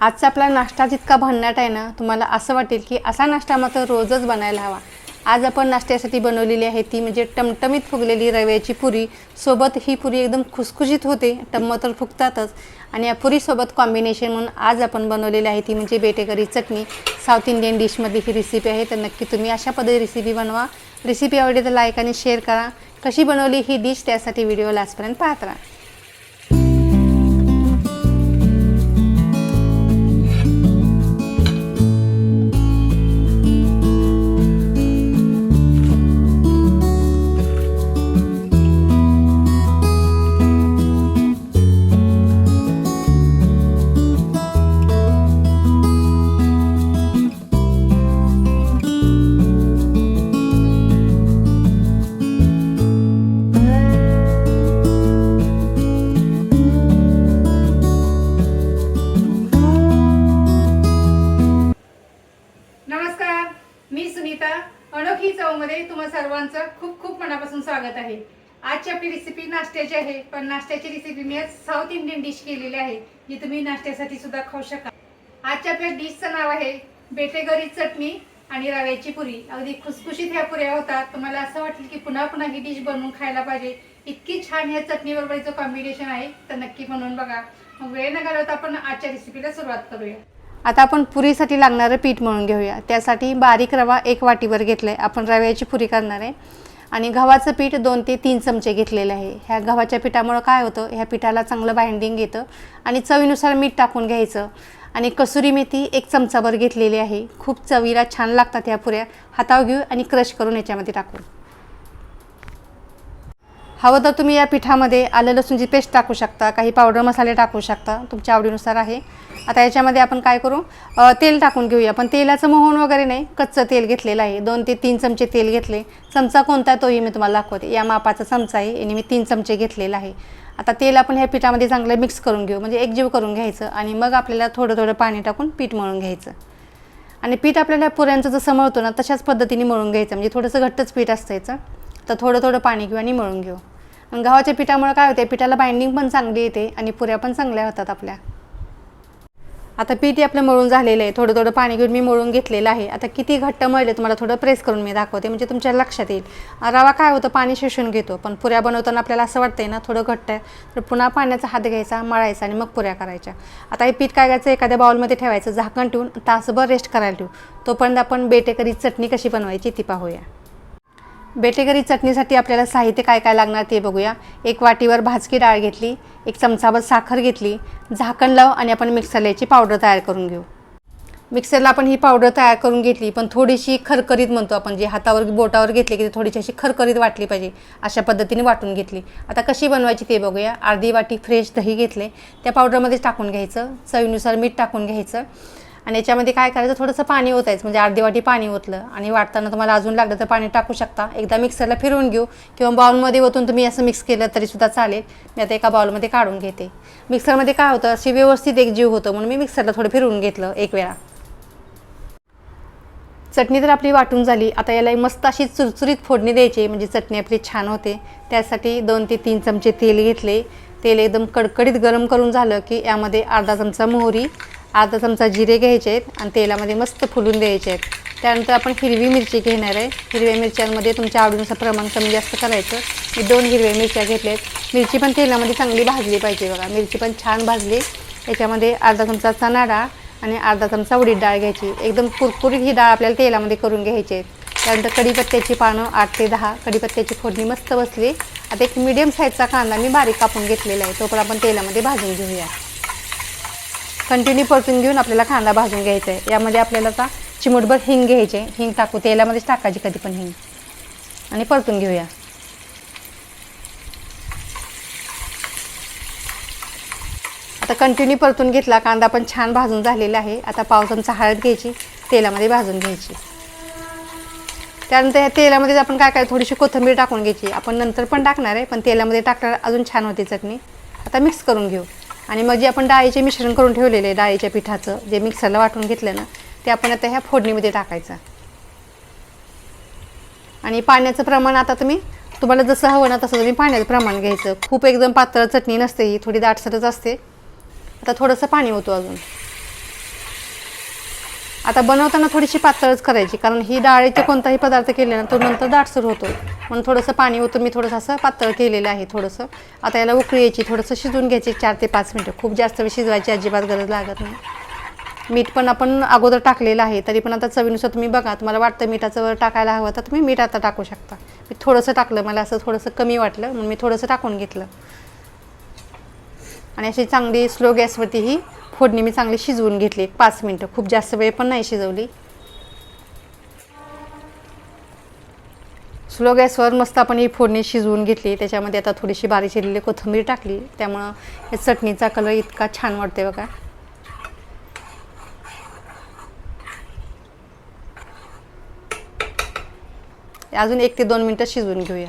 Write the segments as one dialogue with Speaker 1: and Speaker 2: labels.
Speaker 1: आजचा आपला नाश्ता जितका भन्नाट आहे ना तुम्हाला असं वाटेल की असा नाश्ता मात्र रोजच बनायला हवा. आज आपण नाश्त्यासाठी बनवलेली आहे ती म्हणजे टमटमीत फुगलेली रव्याची पुरी. सोबत ही पुरी एकदम खुसखुशीत होते टम्म तर फुगतातच. आणि या पुरीसोबत कॉम्बिनेशन म्हणून आज आपण बनवलेली आहे ती म्हणजे बेटेकरी चटणी. साऊथ इंडियन डिशमधली ही रेसिपी आहे तर नक्की तुम्ही अशा पद्धती रेसिपी बनवा. रेसिपी आवडली तर लाईक आणि शेअर करा. कशी बनवली ही डिश त्यासाठी व्हिडिओ लास्टपर्यंत पाहत राहा. अनोखी तुम्हा सर्वांचं खूप खूप मनापासून स्वागत आहे. आजची आपली रेसिपी नाश्त्याची आहे पण नाश्त्याची रेसिपी मी आज साऊथ इंडियन डिश केलेली आहे जी तुम्ही नाश्त्यासाठी सुद्धा खाऊ शकाल. आजच्या आपल्या डिशचं नाव आहे बेटेगरी चटणी आणि रव्याची पुरी. अगदी खुसखुशीत ह्या पुऱ्या होतात. तुम्हाला असं वाटेल की पुन्हा पुन्हा ही डिश बनवून खायला पाहिजे. इतकी छान ह्या चटणी जो कॉम्बिनेशन आहे तर नक्की बनवून बघा. मग वेळ न घालवता आपण आजच्या रेसिपीला सुरुवात करूया. आता आपण पुरीसाठी लागणारं पीठ मळून घेऊया. त्यासाठी बारीक रवा एक वाटीवर घेतलं आहे आपण रव्याची पुरी करणार आहे. आणि गव्हाचं पीठ दोन ते तीन चमचे घेतलेले आहे. ह्या गव्हाच्या पिठामुळं काय होतं? ह्या पिठाला चांगलं बाइंडिंग येतं. आणि चवीनुसार मीठ टाकून घ्यायचं. आणि कसुरी मेथी एक चमचाभर घेतलेली आहे. खूप चवीला छान लागतात ह्या पुऱ्या. हातावर घेऊ आणि क्रश करून याच्यामध्ये टाकू. हवं तर तुम्ही या पिठामध्ये आलं लसूणची पेस्ट टाकू शकता काही पावडर मसाले टाकू शकता तुमच्या आवडीनुसार आहे. आता याच्यामध्ये आपण काय करू? तेल टाकून घेऊया. पण तेलाचं मोहन वगैरे नाही कच्चं तेल घेतलेलं आहे. दोन ते तीन चमचे तेल घेतले. चमचा कोणता आहे तोही मी तुम्हाला दाखवते. या मापाचा चमचा आहे याने मी तीन चमचे घेतलेला आहे. आता तेल आपण ह्या पिठामध्ये चांगलं मिक्स करून घेऊ. म्हणजे एकजीव करून घ्यायचं आणि मग आपल्याला थोडं थोडं पाणी टाकून पीठ मळून घ्यायचं. आणि पीठ आपल्याला पुऱ्यांचं जसं मळतो ना तशाच पद्धतीने मळून घ्यायचं. म्हणजे थोडंसं घट्टच पीठ असतं याचं. तर थोडं थोडं पाणी घेऊ आणि मळून घेऊ. गव्हाच्या पिठामुळे काय होते पिठाला बाइंडिंग पण चांगली येते आणि पुऱ्या पण चांगल्या होतात आपल्या. आता पीठ आपलं मळून झालेलं आहे. थोडं थोडं पाणी घेऊन मी मळून घेतलेलं आहे. आता किती घट्ट मळले तुम्हाला थोडं प्रेस करून मी दाखवते. म्हणजे तुमच्या लक्षात येईल. रवा काय होतं? पाणी शोषून घेतो. पण पुऱ्या बनवताना आपल्याला असं वाटतंय ना थोडं घट्ट आहे. तर पुन्हा पाण्याचा हात घ्यायचा मळायचा आणि मग पुऱ्या करायच्या. आता हे पीठ काय करायचं एखाद्या बाउलमध्ये ठेवायचं. झाकण ठेवून तासभर रेस्ट करायला ठेवू. तोपर्यंत आपण बेटेकरी चटणी कशी बनवायची ती पाहूया. बेटेकरी चटणीसाठी आपल्याला साहित्य काय काय लागणार ते बघूया. एक वाटीवर भाजकी डाळ घेतली एक चमचाभर साखर घेतली झाकण लाव आणि आपण मिक्सरला याची पावडर तयार करून घेऊ. मिक्सरला आपण ही पावडर तयार करून घेतली पण थोडीशी खरखरीत म्हणतो आपण जे हातावर बोटावर घेतली की ती थोडीशी अशी खरखरीत वाटली पाहिजे अशा पद्धतीने वाटून घेतली. आता कशी बनवायची ते बघूया. अर्धी वाटी फ्रेश दही घेतले. त्या पावडरमध्येच टाकून घ्यायचं. चवीनुसार मीठ टाकून घ्यायचं. आणि याच्यामध्ये काय करायचं थोडंसं पाणी ओतायचं. म्हणजे अर्धी वाटी पाणी ओतलं आणि वाटताना तुम्हाला अजून लागलं तर पाणी टाकू शकता. एकदा मिक्सरला फिरवून घेऊ किंवा बाउलमध्ये ओतून तुम्ही असं मिक्स केलं तरीसुद्धा चालेल. मी आता एका बाउलमध्ये काढून घेते. मिक्सरमध्ये काय होतं अशी व्यवस्थित एक जीव होतं म्हणून मी मिक्सरला थोडं फिरवून घेतलं एक वेळा. चटणी तर आपली वाटून झाली. आता याला मस्त अशी चुरचुरीत फोडणी द्यायची. म्हणजे चटणी आपली छान होते. त्यासाठी दोन ते तीन चमचे तेल घेतले. तेल एकदम कडकडीत गरम करून झालं की यामध्ये अर्धा चमचा मोहरी अर्धा चमचा जिरे घ्यायचे आहेत आणि तेलामध्ये मस्त फुलून द्यायचे आहेत. त्यानंतर आपण हिरवी मिरची घेणार आहे. हिरव्या मिरच्यांमध्ये तुमच्या आवडीनुसार प्रमाण कमी जास्त करायचं. मी दोन हिरव्या मिरच्या घेतल्या आहेत मिरची पण तेलामध्ये चांगली भाजली पाहिजे बघा. मिरची पण छान भाजली. याच्यामध्ये अर्धा चमचा चणा डाळ आणि अर्धा चमचा उडीद डाळ घ्यायची. एकदम कुरकुरीत ही डाळ आपल्याला तेलामध्ये करून घ्यायची आहे त्यानंतर कढीपत्त्याची पानं आठ ते दहा. कढीपत्त्याची फोडणी मस्त बसली. आता एक मिडियम साईजचा कांदा मी बारीक कापून घेतलेला आहे. तो पण आपण तेलामध्ये भाजून घेऊया. कंटिन्यू परतून घेऊन आपल्याला कांदा भाजून घ्यायचा आहे यामध्ये आपल्याला आता चिमूटभर हिंग घ्यायचे. हिंग टाकू. तेलामध्येच टाकायची कधी पण हिंग. आणि परतून घेऊया. आता कंटिन्यू परतून घेतला. कांदा पण छान भाजून झालेला आहे. आता पाव चमचा हळद घ्यायची. तेलामध्ये भाजून घ्यायची. त्यानंतर ह्या तेलामध्येच आपण काय काय थोडीशी कोथिंबीर टाकून घ्यायची. आपण नंतर पण टाकणार आहे पण तेलामध्ये टाकणार अजून छान होते चटणी. आता मिक्स करून घेऊ. आणि मग जे आपण डाळीचे मिश्रण करून ठेवलेले आहे डाळीच्या पिठाचं जे मिक्सरला वाटून घेतलं ना ते आपण आता ह्या फोडणीमध्ये टाकायचं. आणि पाण्याचं प्रमाण आता तुम्ही तुम्हाला जसं हवं ना तसं तुम्ही पाण्याचं प्रमाण घ्यायचं. खूप एकदम पातळ चटणी नसते ही थोडी दाटसरच असते. आता थोडंसं पाणी होतं अजून. आता बनवताना थोडीशी पातळच करायची कारण ही डाळीचे कोणताही पदार्थ केले ना तो नंतर दाटसर होतो. म्हणून थोडंसं पाणी होतं मी थोडंसं असं पातळ केलेलं आहे थोडंसं. आता याला उकळी यायची थोडंसं शिजवून घ्यायची चार ते पाच मिनटं. खूप जास्त वेळ शिजवायची अजिबात गरज लागत नाही. मीठ पण आपण अगोदर टाकलेलं आहे तरी पण आता चवीनुसार तुम्ही बघा तुम्हाला वाटतं मिठाचं वर टाकायला हवं तर तुम्ही मीठ आता टाकू शकता. मी थोडंसं टाकलं मला असं थोडंसं कमी वाटलं म्हणून मी थोडंसं टाकून घेतलं. आणि अशी चांगली स्लो गॅसवरती ही फोडणी मी चांगली शिजवून घेतली. एक पाच मिनटं. खूप जास्त वेळ पण नाही शिजवली. स्लो गॅसवर मस्त आपण ही फोडणी शिजवून घेतली. त्याच्यामध्ये आता थोडीशी बारीक चिरलेली कोथिंबीर टाकली. त्यामुळं या चटणीचा कलर इतका छान वाटते बघा. अजून एक ते दोन मिनटं शिजवून घेऊया.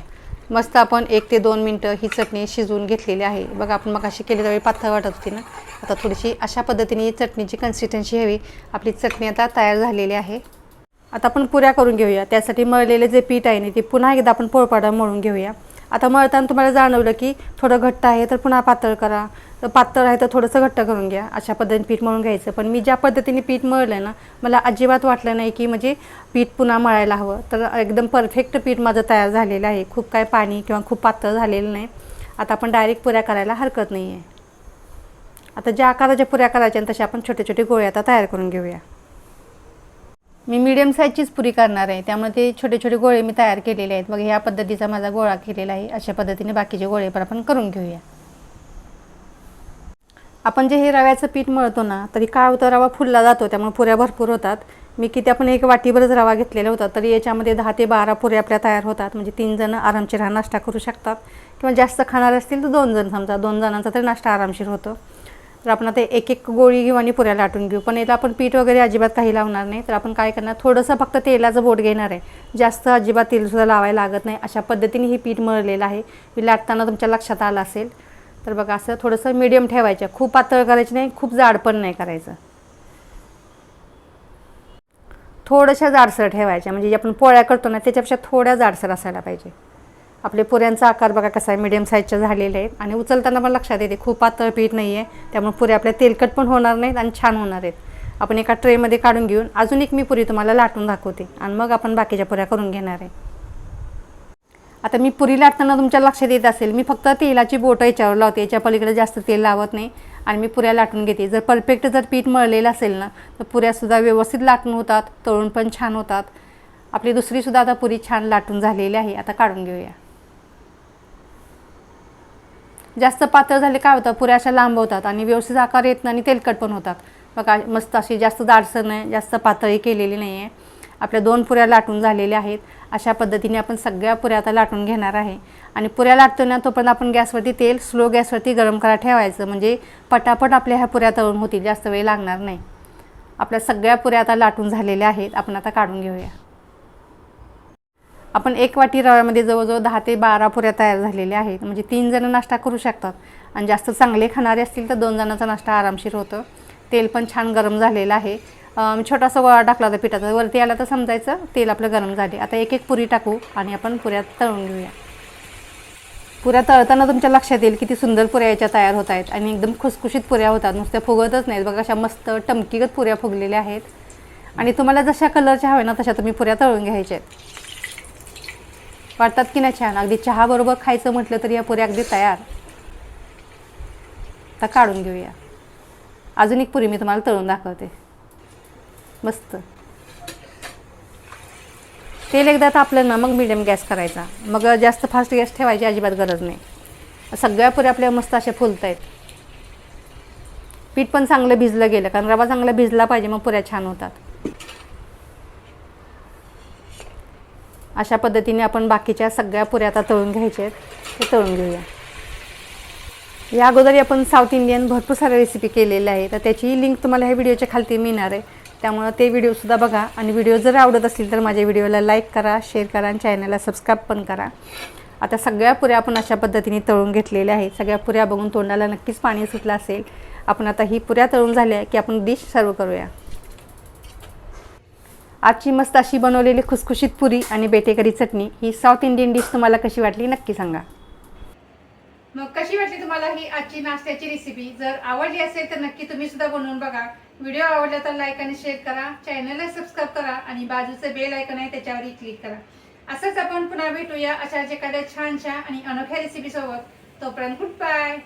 Speaker 1: मस्त आपण एक ते दोन मिनटं ही चटणी शिजवून घेतलेली आहे. बघा आपण मग अशी केली त्यावेळी पातळ वाटत होती ना? आता थोडीशी अशा पद्धतीने ही चटणीची कन्सिस्टन्सी हवी. आपली चटणी आता तयार झालेली आहे. आता आपण पुऱ्या करून घेऊया. त्यासाठी मळलेले जे पीठ आहे ना ते पुन्हा एकदा आपण पोळपाडा मळून घेऊया. आता मळताना तुम्हाला जाणवलं की थोडं घट्ट आहे तर पुन्हा पातळ करा. तर पातळ आहे तर थोडंसं घट्ट करून घ्या. अशा पद्धतीने पीठ मळून घ्यायचं. पण मी ज्या पद्धतीने पीठ मळलं ना मला अजिबात वाटलं नाही की म्हणजे पीठ पुन्हा मळायला हवं. तर एकदम परफेक्ट पीठ माझं तयार झालेलं आहे. खूप काय पाणी किंवा खूप पातळ झालेलं नाही. आता आपण डायरेक्ट पुऱ्या करायला हरकत नाही आहे आता ज्या आकाराच्या पुऱ्या करायच्या तशा आपण छोटे छोटे गोळे आता तयार करून घेऊया. मी मीडियम साईजचीच पुरी करणार आहे. त्यामुळे ते छोटे छोटे गोळे मी तयार केलेले आहेत. मग ह्या पद्धतीचा माझा गोळा केलेला आहे. अशा पद्धतीने बाकीचे गोळे पण आपण करून घेऊया. आपण जे हे रव्याचं पीठ मळतो ना तरी काय होतं रवा फुलला जातो. त्यामुळे पुऱ्या भरपूर होतात. मी किती आपण एक वाटीभरच रवा घेतलेला होता तरी याच्यामध्ये दहा ते बारा पुऱ्या आपल्या तयार होतात. म्हणजे तीन जण आरामशीर हा नाश्ता करू शकतात. किंवा जास्त खाणार असतील तर दोन जण समजा दोन जणांचा तरी नाश्ता आरामशीर होतो. तर आपण आता एक एक गोळी घेऊ आणि पुऱ्या लाटून घेऊ. पण याला आपण पीठ वगैरे अजिबात काही लावणार नाही. तर आपण काय करणार थोडंसं फक्त तेलाचं बोट घेणार आहे. जास्त अजिबात तेलसुद्धा लावायला लागत नाही. अशा पद्धतीने ही पीठ मळलेलं आहे. मी लाटताना तुमच्या लक्षात आलं असेल. तर बघा असं थोडंसं मीडियम ठेवायचं. खूप पातळ करायचं नाही खूप जाड पण नाही करायचं. थोड्याशा जाडसर ठेवायच्या म्हणजे जे आपण पोळ्या करतो ना त्याच्यापेक्षा थोड्या जाडसर असायला पाहिजे. आपले पुऱ्यांचा आकार बघा कसा आहे मीडियम साईजच्या झालेले आहेत. आणि उचलताना पण लक्षात येते खूप पातळ पीठ नाही आहे त्यामुळे पुऱ्या आपल्या तेलकट पण होणार नाहीत आणि छान होणार आहेत. आपण एका ट्रेमध्ये काढून घेऊन अजून एक मी पुरी तुम्हाला लाटून दाखवते. आणि मग आपण बाकीच्या पुऱ्या करून घेणार आहे. आता मी पुरी लाटताना तुमच्या लक्षात येत असेल मी फक्त तेलाची बोटं याच्यावर लावते. याच्या पलीकडे जास्त तेल लावत नाही. आणि मी पुऱ्या लाटून घेते. जर परफेक्ट जर पीठ मळलेलं असेल ना तर पुऱ्यासुद्धा व्यवस्थित लाटून होतात तळून पण छान होतात. आपली दुसरीसुद्धा आता पुरी छान लाटून झालेली आहे. आता काढून घेऊया. जास्त पातळ झाले काय होतं? पुऱ्या अशा लांब होतात आणि व्यवस्थित आकार येत नाही आणि तेलकट पण होतात. बघा मस्त अशी जास्त जाडसर नाही जास्त पातळी केलेली नाही आहे आपल्या दोन पुऱ्या लाटून झालेल्या आहेत. अशा पद्धतीने आपण सगळ्या पुऱ्या आता लाटून घेणार आहे. आणि पुऱ्या लाटताना तोपर्यंत आपण गॅसवरती तेल स्लो गॅसवरती गरम करा ठेवायचं. म्हणजे पटापट आपल्या ह्या पुऱ्या तळून होतील जास्त वेळ लागणार नाही. आपल्या सगळ्या पुऱ्या आता लाटून झालेल्या आहेत. आपण आता काढून घेऊया. आपण एक वाटी रव्यामध्ये जवळजवळ दहा ते बारा पुऱ्या तयार झालेल्या आहेत. म्हणजे तीन जणं नाश्ता करू शकतात. आणि जास्त चांगले खाणारे असतील तर दोन जणांचा नाश्ता आरामशीर होतं. तेल पण छान गरम झालेलं आहे. छोटासा गोळा टाकला होता पिठाचा. वरती आला तर समजायचं तेल आपलं गरम झाले. आता एक एक पुरी टाकू आणि आपण पुऱ्या तळून घेऊया. पुऱ्या तळताना तुमच्या लक्षात येईल किती सुंदर पुऱ्या याच्या तयार होत आहेत. आणि एकदम खुसखुशीत पुऱ्या होतात. नुसत्या फुगतच नाहीत. बघा अशा मस्त टमकीगत पुऱ्या फुगलेल्या आहेत. आणि तुम्हाला जशा कलरच्या हव्या ना तशा तुम्ही पुऱ्या तळून घ्यायच्या आहेत. वाटतात की नाही छान? अगदी चहाबरोबर खायचं म्हटलं तरी या पुऱ्या अगदी तयार. आता काढून घेऊया. अजून एक पुरी मी तुम्हाला तळून दाखवते. मस्त. तेल एकदा तापलं ना मग मिडियम गॅस करायचा. मग जास्त फास्ट गॅस ठेवायची अजिबात गरज नाही. सगळ्या पुऱ्या आपल्या मस्त अशा फुलत आहेत पीठ पण चांगलं भिजलं गेलं कारण रवा चांगला भिजला पाहिजे मग पुऱ्या छान होतात. अशा पद्धतीने आपण बाकीच्या सगळ्या पुऱ्या आता तळून घ्यायच्या आहेत. ते तळून घेऊया. या अगोदर आपण साऊथ इंडियन भरपूर साऱ्या रेसिपी केलेल्या आहे तर त्याची लिंक तुम्हाला ह्या व्हिडिओच्या खालती मिळणार आहे. त्यामुळं ते व्हिडिओसुद्धा बघा. आणि व्हिडिओ जर आवडत असतील तर माझ्या व्हिडिओला लाईक करा शेअर करा आणि चॅनलला सबस्क्राईब पण करा. आता सगळ्या पुऱ्या आपण अशा पद्धतीने तळून घेतलेल्या आहेत. सगळ्या पुऱ्या बघून तोंडाला नक्कीच पाणी सुटलं असेल. आपण आता ही पुऱ्या तळून झाल्या की आपण डिश सर्व करूया. आजची मस्त अशी बनवलेली खुसखुशीत पुरी आणि बेटेकरी चटणी ही साऊथ इंडियन डिश तुम्हाला कशी वाटली नक्की सांगा. मग कशी वाटली तुम्हाला ही आजची नाश्त्याची रेसिपी जर आवडली असेल तर नक्की तुम्ही सुद्धा बनवून बघा. व्हिडिओ आवडला तर लाईक आणि शेअर करा. चॅनलला सबस्क्राईब करा आणि बाजूचं बेल ऐकन आहे त्याच्यावरही क्लिक करा. असंच आपण पुन्हा भेटूया अशाच एखाद्या छानशा आणि अनोख्या रेसिपीसोबत तोपर्यंत गुड बाय